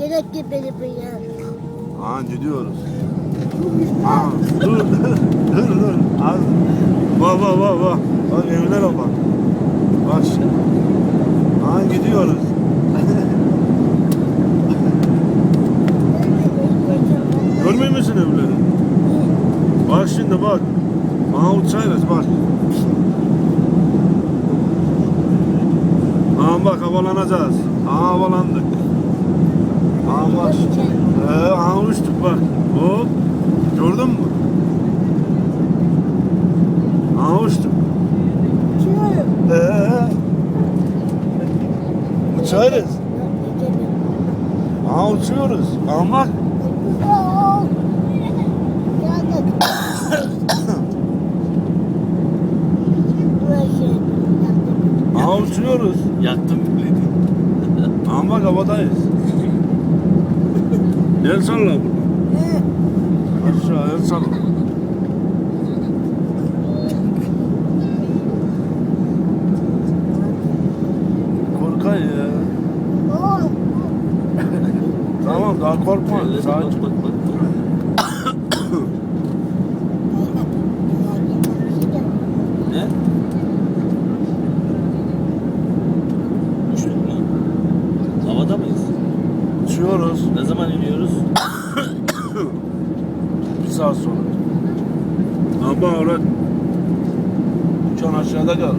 Gerek ki beni bu ya. Aa gidiyoruz. Aa dur dur dur. Az. Bak bak bak bak. Bak evlere bak. Bak şimdi. Aa gidiyoruz. Görmüyor musun evleri? Bak şimdi bak. Aha uçağıyız bak. Aha bak havalanacağız. Aha havalandık. Bak. Ee, uçtuk bak. Hop. Gördün mü? Aha uçtuk. Ee, uçarız. Aha uçuyoruz. Aha bak. Aha uçuyoruz. Yaktım milleti. Aha bak havadayız. El salla bunu. Aşağı el salla. Korkay ya. Tamam daha korkma. Sakin. bak bak. Ne? Uçtuk mu? Havada mıyız? Uçuyoruz. Ne zaman iniyoruz? Bir saat sonra. Ama orada uçan aşağıda kal.